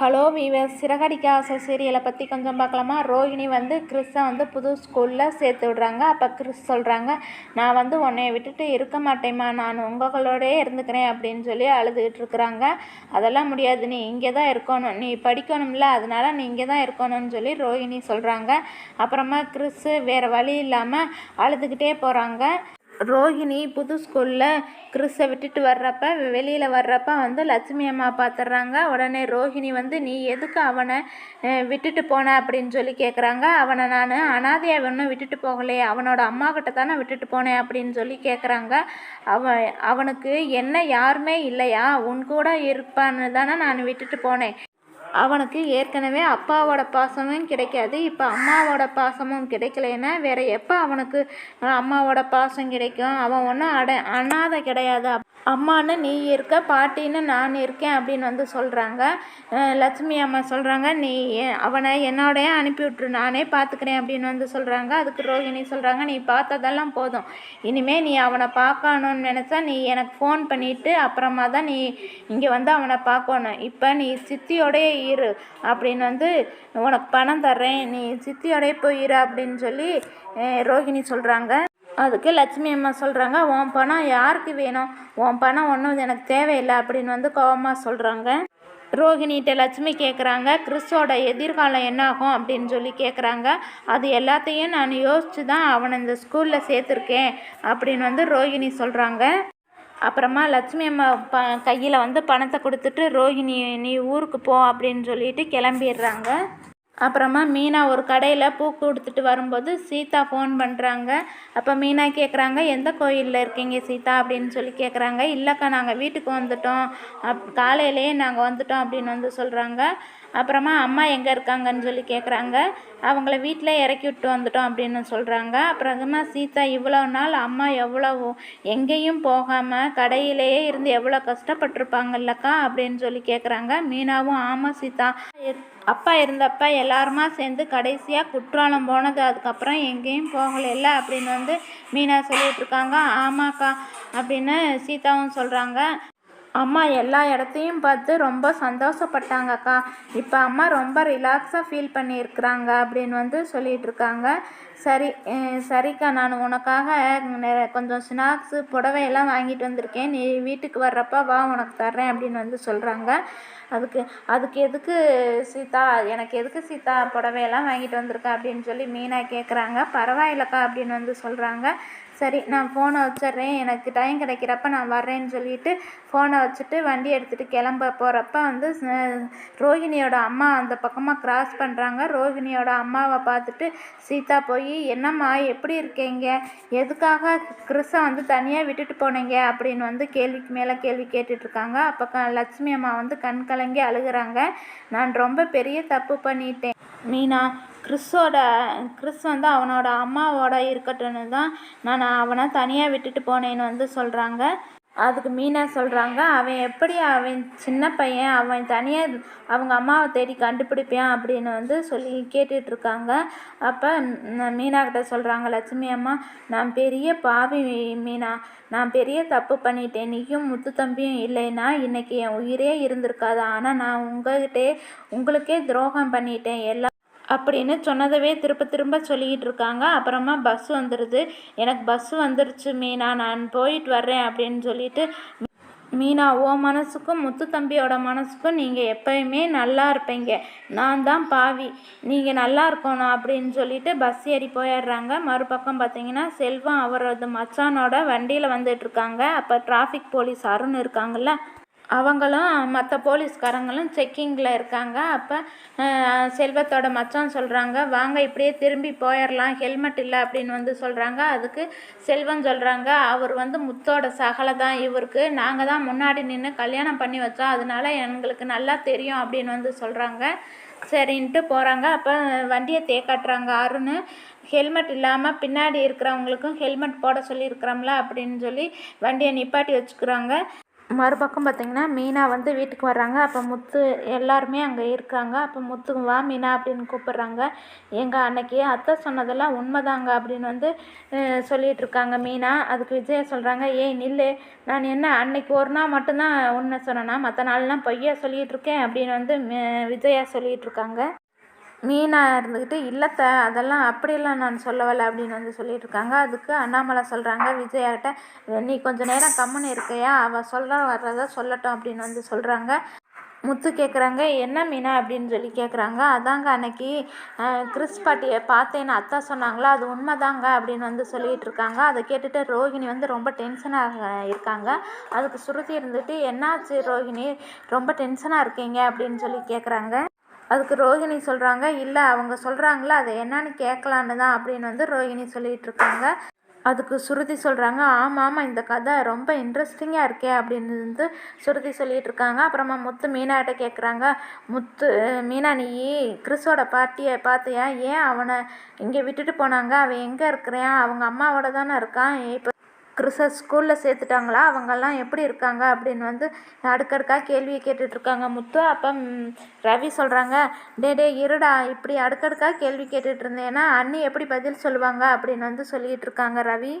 Hello viewer Siragadikka ஆசை சீரியலை பற்றி கொஞ்சம் பார்க்கலாமா? ரோஹிணி வந்து கிறிஸை வந்து புது ஸ்கூலில் சேர்த்து விடுறாங்க. அப்போ கிறிஸ் சொல்கிறாங்க நான் வந்து உன்னைய விட்டுட்டு இருக்க மாட்டேம்மா. நான் உங்களோடயே இருந்துக்கிறேன் அப்படின்னு சொல்லி அழுதுகிட்டு இருக்கிறாங்க. அதெல்லாம் முடியாது. நீ இங்கே தான் இருக்கணும். நீ படிக்கணும்ல. அதனால நீ இங்கே தான் இருக்கணும்னு சொல்லி ரோஹிணி சொல்கிறாங்க அப்புறமா கிறிஸு வேறு வழி இல்லாமல் அழுதுகிட்டே போகிறாங்க ரோஹிணி புது ஸ்கூலில் கிறிஸை விட்டுட்டு வர்றப்ப வெளியில் வர்றப்ப வந்து லட்சுமி அம்மா பார்த்துட்றாங்க உடனே ரோஹிணி வந்து நீ எதுக்கு அவனை விட்டுட்டு போன? அப்படின்னு சொல்லி கேட்குறாங்க அவனை நான் அனாதையை ஒன்றும் விட்டுட்டு போகலையே. அவனோட அம்மா கிட்ட தானே விட்டுட்டு போனேன். அப்படின்னு சொல்லி கேட்குறாங்க அவன் அவனுக்கு என்ன யாருமே இல்லையா? உன் கூட இருப்பான்னு தானே நான் விட்டுட்டு போனேன். அவனுக்கு ஏற்கனவே அப்பாவோட பாசமும் கிடைக்காது இப்போ அம்மாவோட பாசமும் கிடைக்கலன்னா வேற எப்போ அவனுக்கு அம்மாவோட பாசம் கிடைக்கும்? அவன் ஒன்றும் அட அனாதை கிடையாது. அம்மான்னு நீ இருக்க பாட்டின்னு நான் இருக்கேன் அப்படின்னு வந்து சொல்கிறாங்க லட்சுமி அம்மா சொல்கிறாங்க நீ அவனை என்னோடய அனுப்பிவிட்ரு நானே பார்த்துக்கிறேன் அப்படின்னு வந்து சொல்கிறாங்க அதுக்கு ரோஹிணி சொல்கிறாங்க நீ பார்த்ததெல்லாம் போதும். இனிமேல் நீ அவனை பார்க்கணும்னு நினச்சா நீ எனக்கு ஃபோன் பண்ணிவிட்டு அப்புறமா தான் நீ இங்கே வந்து அவனை பார்க்கணும். இப்போ நீ சித்தியோடய இரு அப்படின்னு வந்து உனக்கு பணம் தர்றேன். நீ சித்தியோடய போயிரு அப்படின்னு சொல்லி ரோஹிணி சொல்கிறாங்க அதுக்கு லட்சுமி அம்மா சொல்கிறாங்க உன் பணம் யாருக்கு வேணும்? உன் பணம் ஒன்றும் எனக்கு தேவையில்லை அப்படின்னு வந்து கோபமாக சொல்கிறாங்க ரோஹிணிகிட்ட லட்சுமி கேட்குறாங்க கிறிஸ்டோட எதிர்காலம் என்னாகும்? அப்படின்னு சொல்லி கேட்குறாங்க அது எல்லாத்தையும் நான் யோசித்து தான் அவனை இந்த ஸ்கூலில் சேர்த்துருக்கேன் அப்படின்னு வந்து ரோஹிணி சொல்கிறாங்க அப்புறமா லட்சுமி அம்மா ப கையில் வந்து பணத்தை கொடுத்துட்டு ரோஹிணி நீ ஊருக்கு போ அப்படின்னு சொல்லிட்டு கிளம்பிடுறாங்க. அப்புறமா மீனா ஒரு கடையில் பூ கொடுத்துட்டு வரும்போது சீதா ஃபோன் பண்ணுறாங்க அப்போ மீனா கேட்குறாங்க எந்த கோயிலில் இருக்கீங்க சீதா? அப்படின்னு சொல்லி கேட்குறாங்க இல்லைக்கா நாங்கள் வீட்டுக்கு வந்துட்டோம். அப் காலையிலேயே நாங்கள் வந்துட்டோம் அப்படின்னு வந்து சொல்கிறாங்க அப்புறமா அம்மா எங்கே இருக்காங்கன்னு சொல்லி கேட்குறாங்க அவங்கள வீட்டில் இறக்கி விட்டு வந்துட்டோம் அப்படின்னு சொல்கிறாங்க அப்புறமா சீதா இவ்வளோ நாள் அம்மா எவ்வளோ எங்கேயும் போகாமல் கடையிலேயே இருந்து எவ்வளோ கஷ்டப்பட்டிருப்பாங்கல்லக்கா அப்படின்னு சொல்லி கேட்குறாங்க மீனாவும் ஆமாம் சீதா. அப்பா இருந்தப்ப எல்லாருமா சேர்ந்து கடைசியாக குற்றாலம் போனது. அதுக்கப்புறம் எங்கேயும் போகலைல்ல அப்படின்னு வந்து மீனா சொல்லிட்டு இருக்காங்க. ஆமாக்கா அப்படின்னு சீதாவும் சொல்கிறாங்க அம்மா எல்லா இடத்தையும் பார்த்து ரொம்ப சந்தோஷப்பட்டாங்கக்கா. இப்போ அம்மா ரொம்ப ரிலாக்ஸாக ஃபீல் பண்ணியிருக்கிறாங்க அப்படின்னு வந்து சொல்லிகிட்ருக்காங்க சரி சரிக்கா நான் உனக்காக கொஞ்சம் ஸ்நாக்ஸு புடவையெல்லாம் வாங்கிட்டு வந்திருக்கேன். நீ வீட்டுக்கு வர்றப்ப வா உனக்கு தர்றேன் அப்படின்னு வந்து சொல்கிறாங்க அதுக்கு அதுக்கு எதுக்கு சீதா எனக்கு எதுக்கு சீதா புடவையெல்லாம் வாங்கிட்டு வந்திருக்கா அப்படின்னு சொல்லி மீனா கேட்குறாங்க பரவாயில்லக்கா அப்படின்னு வந்து சொல்கிறாங்க சரி நான் ஃபோனை வச்சிடுறேன். எனக்கு டைம் கிடைக்கிறப்ப நான் வர்றேன்னு சொல்லிட்டு ஃபோனை வச்சுட்டு வண்டி எடுத்துகிட்டு கிளம்ப போகிறப்ப வந்து ரோஹிணியோட அம்மா அந்த பக்கமாக கிராஸ் பண்ணுறாங்க ரோஹிணியோட அம்மாவை பார்த்துட்டு சீதா போய் என்னம்மா எப்படி இருக்கீங்க? எதுக்காக கிறிஸை வந்து தனியாக விட்டுட்டு போனீங்க? அப்படின்னு வந்து கேள்விக்கு மேலே கேள்வி கேட்டுட்ருக்காங்க. அப்போ க லட்சுமி அம்மா வந்து கண் கலங்கி அழுகுறாங்க. நான் ரொம்ப பெரிய தப்பு பண்ணிட்டேன். மீனா கிறிஸோட கிறிஸ் வந்து அவனோட அம்மாவோட இருக்கட்டும்னு தான் நான் அவனை தனியாக விட்டுட்டு போனேன்னு வந்து சொல்கிறாங்க அதுக்கு மீனா சொல்கிறாங்க அவன் எப்படி அவன் சின்ன பையன் அவன் தனியாக அவங்க அம்மாவை தேடி கண்டுபிடிப்பான் அப்படின்னு வந்து சொல்லி கேட்டுட்ருக்காங்க அப்போ மீனா கிட்ட சொல்கிறாங்க லட்சுமி அம்மா நான் பெரிய பாவி மீனா. நான் பெரிய தப்பு பண்ணிட்டேன். நீயும் முத்து தம்பியும் இல்லைன்னா இன்னைக்கு என் உயிரே இருந்திருக்காது. ஆனால் நான் உங்ககிட்டே உங்களுக்கே துரோகம் பண்ணிட்டேன். எல்லா அப்படின்னு சொன்னதவே திரும்ப திரும்ப சொல்லிக்கிட்டு இருக்காங்க. அப்புறமா பஸ் வந்துடுது எனக்கு பஸ் வந்துருச்சு மீனா. நான் போயிட்டு வர்றேன் அப்படின்னு சொல்லிட்டு மீனா ஓ மனசுக்கும் முத்து தம்பியோட மனசுக்கும் நீங்கள் எப்பயுமே நல்லா இருப்பீங்க. நான் தான் பாவி. நீங்கள் நல்லா இருக்கணும் அப்படின்னு சொல்லிட்டு பஸ் ஏறி போயிடுறாங்க. மறுபக்கம் பார்த்தீங்கன்னா செல்வம் அவரது மச்சானோட வண்டியில் வந்துட்டு இருக்காங்க. அப்போ டிராஃபிக் போலீஸ் அருண் இருக்காங்கல்ல அவங்களும் மற்ற போலீஸ்காரங்களும் செக்கிங்கில் இருக்காங்க. அப்போ செல்வத்தோட மச்சான் சொல்கிறாங்க வாங்க இப்படியே திரும்பி போயிடலாம் ஹெல்மெட் இல்லை அப்படின்னு வந்து சொல்கிறாங்க அதுக்கு செல்வம் சொல்கிறாங்க அவர் வந்து முத்தோட சகலை தான் இவருக்கு. நாங்கள் தான் முன்னாடி நின்று கல்யாணம் பண்ணி வச்சோம். அதனால எங்களுக்கு நல்லா தெரியும் அப்படின்னு வந்து சொல்கிறாங்க சரின்ட்டு போகிறாங்க அப்போ வண்டியை தேக்காட்டுறாங்க. அருண் ஹெல்மெட் இல்லாமல் பின்னாடி இருக்கிறவங்களுக்கும் ஹெல்மெட் போட சொல்லியிருக்கிறோம்ல அப்படின்னு சொல்லி வண்டியை நிப்பாட்டி வச்சுக்கிறாங்க. மறுபக்கம் பார்த்தீங்கன்னா மீனா வந்து வீட்டுக்கு வர்றாங்க. அப்போ முத்து எல்லாருமே அங்கே இருக்காங்க. அப்போ முத்துக்கு வா மீனா அப்படின்னு கூப்பிட்றாங்க. எங்கள் அன்னைக்கு அத்தை சொன்னதெல்லாம் உண்மைதாங்க அப்படின்னு வந்து சொல்லிகிட்டு இருக்காங்க மீனா. அதுக்கு விஜய சொல்கிறாங்க ஏய் நில்லு. நான் என்ன அன்னைக்கு ஒரு நாள் மட்டும்தான் உண்மை சொன்னேன்னா மற்ற நாள்லாம் பொய்யா சொல்லிகிட்டு இருக்கேன். அப்படின்னு வந்து விஜயா சொல்லிகிட்டு இருக்காங்க. மீனாக இருந்துக்கிட்டு இல்லத்தை அதெல்லாம் அப்படியெல்லாம் நான் சொல்லவலை அப்படின்னு வந்து சொல்லிட்டு இருக்காங்க அதுக்கு அண்ணாமலை சொல்கிறாங்க விஜயாகிட்ட நீ கொஞ்சம் நேரம் கம்முன்னு இருக்கையா? அவள் சொல்கிற வர்றதை சொல்லட்டும் அப்படின்னு வந்து சொல்கிறாங்க முத்து கேட்குறாங்க என்ன மீனா? அப்படின்னு சொல்லி கேட்குறாங்க அதாங்க அன்னைக்கு கிறிஸ் பாட்டியை பார்த்தேன்னு அத்தா சொன்னாங்களா? அது உண்மைதாங்க அப்படின்னு வந்து சொல்லிட்டு இருக்காங்க அதை கேட்டுட்டு ரோகிணி வந்து ரொம்ப டென்ஷனாக இருக்காங்க. அதுக்கு சுருதி இருந்துட்டு என்னாச்சு ரோகிணி? ரொம்ப டென்ஷனாக இருக்கீங்க அப்படின்னு சொல்லி கேட்குறாங்க அதுக்கு ரோகிணி சொல்கிறாங்க இல்லை அவங்க சொல்கிறாங்களா அதை என்னன்னு கேட்கலான்னு தான் அப்படின்னு வந்து ரோகிணி சொல்லிகிட்டு இருக்காங்க. அதுக்கு சுருதி சொல்கிறாங்க ஆமாம் ஆமாம் இந்த கதை ரொம்ப இன்ட்ரெஸ்டிங்காக இருக்கே அப்படின்னு வந்து சுருதி சொல்லிகிட்டு இருக்காங்க. அப்புறமா முத்து மீனாட்ட கேட்குறாங்க முத்து மீனா நீ கிறிஸோட பாட்டியை பார்த்தியா? ஏன் அவனை இங்கே விட்டுட்டு போனாங்க? அவன் எங்கே இருக்கிறான்? அவங்க அம்மாவோட தானே இருக்கான்? இப்போ கிறிஸ்த ஸ்கூலில் சேர்த்துட்டாங்களா? அவங்கெல்லாம் எப்படி இருக்காங்க? அப்படின்னு வந்து அடுக்கடுக்காக கேள்வியை கேட்டுட்ருக்காங்க. முத்து அப்போ ரவி சொல்கிறாங்க டே டே இருடா இப்படி அடுக்கடுக்காக கேள்வி கேட்டுட்டு இருந்தேன்னா அண்ணி எப்படி பதில் சொல்லுவாங்க? அப்படின்னு வந்து சொல்லிகிட்டு இருக்காங்க ரவி.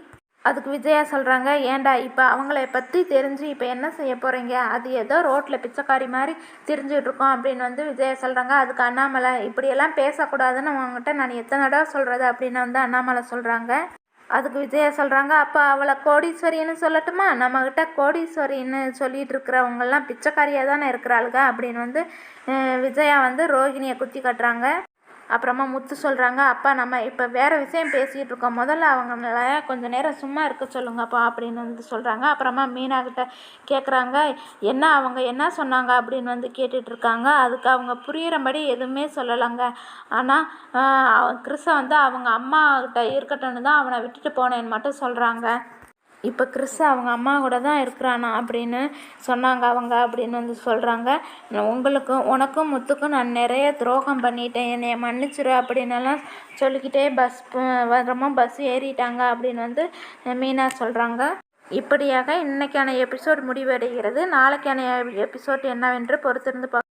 அதுக்கு விஜயா சொல்கிறாங்க ஏன்டா இப்போ அவங்கள பற்றி தெரிஞ்சு இப்போ என்ன செய்ய போகிறீங்க அது ஏதோ ரோட்டில் பிச்சைக்காரி மாதிரி திரிஞ்சுட்டு இருக்கோம் அப்படின்னு வந்து விஜயா சொல்கிறாங்க அதுக்கு அண்ணாமலை இப்படியெல்லாம் பேசக்கூடாதுன்னு அவங்ககிட்ட நான் எத்தனை தடவை சொல்கிறது அப்படின்னு வந்து அண்ணாமலை சொல்கிறாங்க அதுக்கு விஜயா சொல்கிறாங்க அப்போ அவளை கோடீஸ்வரின்னு சொல்லட்டுமா? நம்மக்கிட்ட கோடீஸ்வரின்னு சொல்லிகிட்டு இருக்கிறவங்கெல்லாம் பிச்சைக்காரியாக தானே இருக்கிறாளுங்க அப்படின்னு வந்து விஜயா வந்து ரோகிணியை குத்தி கட்டுறாங்க. அப்புறமா முத்து சொல்கிறாங்க அப்பா நம்ம இப்போ வேறு விஷயம் பேசிகிட்டு இருக்கோம். முதல்ல அவங்கள கொஞ்சம் நேரம் சும்மா இருக்க சொல்லுங்கப்பா அப்படின்னு வந்து சொல்கிறாங்க அப்புறமா மீனாக்கிட்ட கேட்குறாங்க என்ன அவங்க என்ன சொன்னாங்க? அப்படின்னு வந்து கேட்டுட்ருக்காங்க அதுக்கு அவங்க புரியிறபடி எதுவுமே சொல்லலைங்க. ஆனால் கிறிஸை வந்து அவங்க அம்மாக்கிட்ட இருக்கட்டும்னு தான் அவனை விட்டுட்டு போனேன்னு மட்டும் சொல்கிறாங்க இப்போ கிறிஸ் அவங்க அம்மா கூட தான் இருக்கிறானா அப்படின்னு சொன்னாங்க அவங்க அப்படின்னு வந்து சொல்கிறாங்க உங்களுக்கும் உனக்கும் முத்துக்கும் நான் நிறைய துரோகம் பண்ணிட்டேன். என்னை மன்னிச்சிரு அப்படின்னெல்லாம் சொல்லிக்கிட்டே பஸ் வரமும் பஸ் ஏறிட்டாங்க அப்படின்னு வந்து மீனா சொல்கிறாங்க இப்படியாக இன்றைக்கான எபிசோட் முடிவடைகிறது. நாளைக்கான எபிசோட் என்னவென்று பொறுத்திருந்து பார்க்க